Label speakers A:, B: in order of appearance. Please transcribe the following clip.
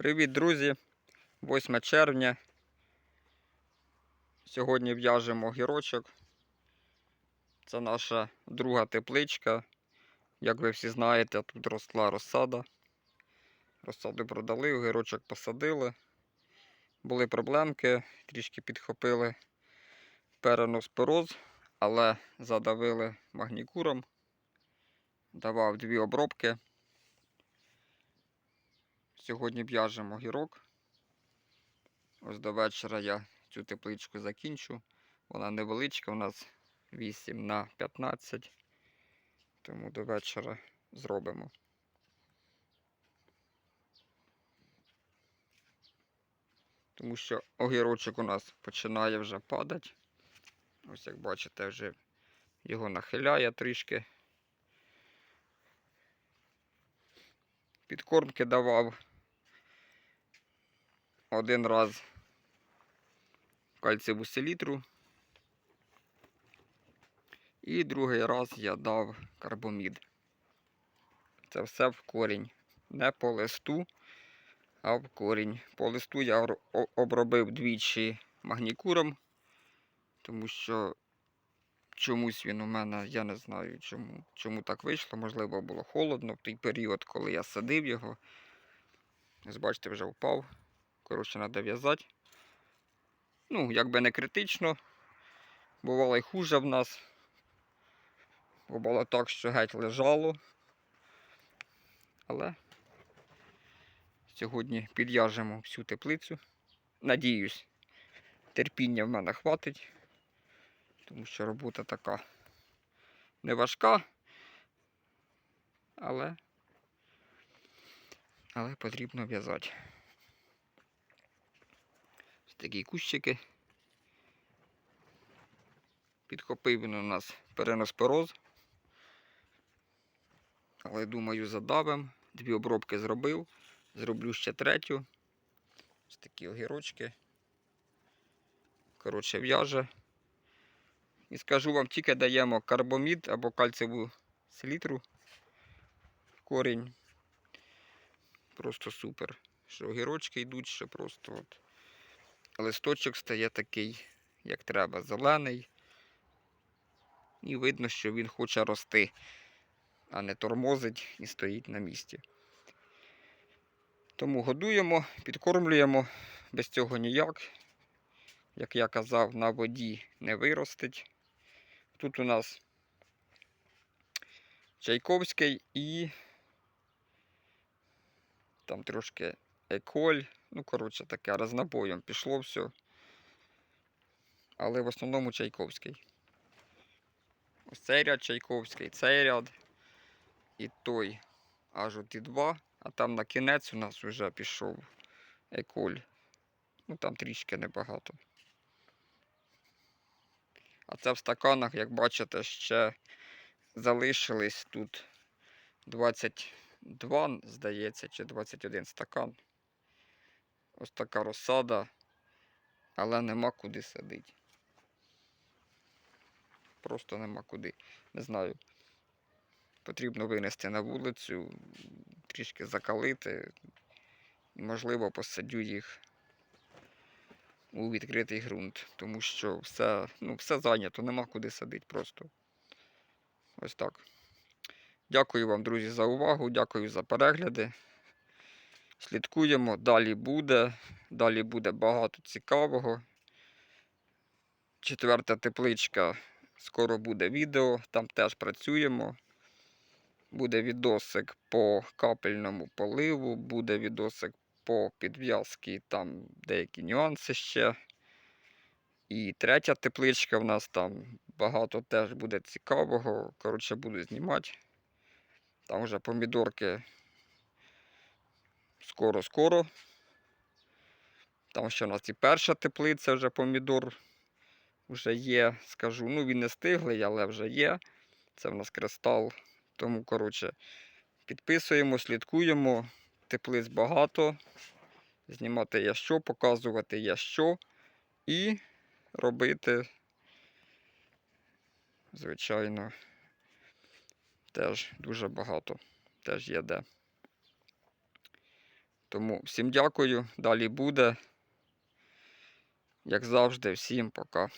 A: Привіт, друзі! 8 червня. Сьогодні в'яжемо гірочок. Це наша друга тепличка. Як ви всі знаєте, тут росла розсада. Розсаду продали, огірочок посадили. Були проблемки, трішки підхопили переноспороз, але задавили магнікуром. Давав дві обробки. Сьогодні в'яжемо гірок. Ось до вечора я цю тепличку закінчу. Вона невеличка, у нас 8 на 15. Тому до вечора зробимо. Тому що огірочок у нас починає вже падати. Ось як бачите, вже його нахиляє трішки. Підкормки давав один раз кальцеву селітру. І другий раз я дав карбомід. Це все в корінь. Не по листу, а в корінь. По листу я обробив двічі магнікуром, тому що чомусь він у мене, я не знаю, чому, чому так вийшло. Можливо, було холодно в той період, коли я садив його. Ось бачите, вже впав. Коротше, треба в'язати. Ну, якби не критично. Бувало й хуже в нас. Бувало так, що геть лежало. Але сьогодні під'яжемо всю теплицю. Надіюсь, терпіння в мене хватить, тому що робота така не важка, але, але потрібно в'язати. Такі кущики. Підхопив він у нас переноспороз. Але думаю, задавим. Дві обробки зробив. Зроблю ще третю. Ось такі огірочки. Коротше, в'яже. І скажу вам, тільки даємо карбомід або кальцеву селітру корінь. Просто супер. Що огірочки йдуть, що просто от листочок стає такий, як треба, зелений. І видно, що він хоче рости, а не тормозить і стоїть на місці. Тому годуємо, підкормлюємо, без цього ніяк. Як я казав, на воді не виростить. Тут у нас Чайковський і там трошки еколь. Ну, коротше, таке рознобоєм пішло все. Але в основному Чайковський. Ось цей ряд Чайковський, цей ряд і той аж от і два, а там на кінець у нас вже пішов еколь. Ну там трішки небагато. А це в стаканах, як бачите, ще залишились тут 22, здається, чи 21 стакан. Ось така розсада, але нема куди садити. Просто нема куди. Не знаю. Потрібно винести на вулицю, трішки закалити. І, можливо, посадю їх у відкритий ґрунт, тому що все, ну, все зайнято, нема куди садити просто. Ось так. Дякую вам, друзі, за увагу, дякую за перегляди. Слідкуємо, далі буде. Далі буде багато цікавого. Четверта тепличка. Скоро буде відео, там теж працюємо. Буде відосик по капельному поливу, буде відосик по підв'язці, там деякі нюанси ще. І третя тепличка в нас там багато теж буде цікавого. Коротше, буду знімати. Там вже помідорки скоро-скоро. Там ще у нас і перша теплиця вже помідор вже є, скажу. Ну, він не стиглий, але вже є. Це в нас кристал. Тому, коротше, підписуємо, слідкуємо. Теплиць багато. Знімати є що, показувати є що. І робити, звичайно, теж дуже багато. Теж є де. Тому всім дякую, далі буде. Як завжди, всім пока.